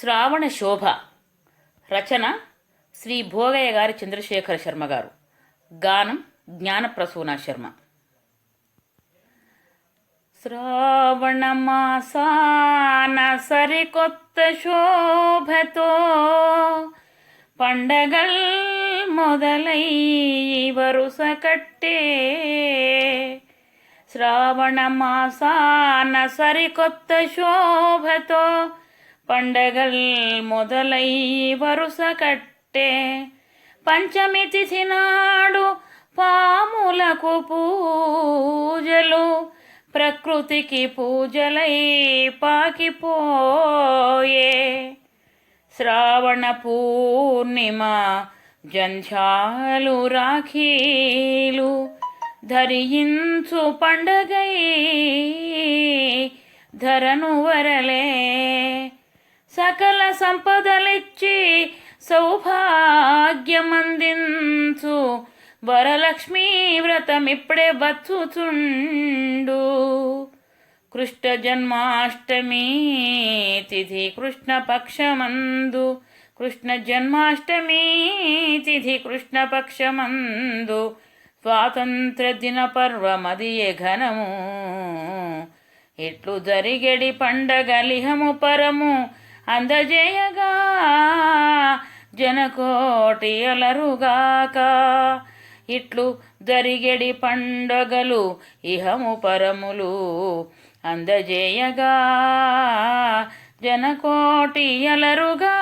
శ్రావణ శోభ రచన శ్రీ భోగయ్య గారి చంద్రశేఖర శర్మ గారు. గానం జ్ఞానప్రసూన శర్మ. శ్రావణ మాసాన సరికొత్త శోభతో పండగల్ మొదలై వరుస కట్టే శ్రావణ మాసాన సరికొత్త శోభతో పండగల్ మొదలై వరుస కట్టే పంచమి తిథి నాడు పాములకు పూజలు ప్రకృతికి పూజలై పాకిపోయే శ్రావణ పూర్ణిమ జంఝాలు రాఖీలు ధరించు పండగై ధరను వరలే సకల సంపదలిచ్చి సౌభాగ్యమందించు. వరలక్ష్మీ వ్రతమిప్పుడే బచ్చుచుండు కృష్ణ జన్మాష్టమి తిథి కృష్ణ పక్షమందు కృష్ణ జన్మాష్టమి తిథి కృష్ణ పక్షమందు స్వాతంత్ర దిన పర్వమదియే ఘనము. ఎట్లు జరిగడి పండగలిహము పరము. అందజేయగా జనకోటి అలరుగాక ఇట్లు జరిగెడి పండగలు ఇహము పరములు అందజేయగా జనకోటి అలరుగా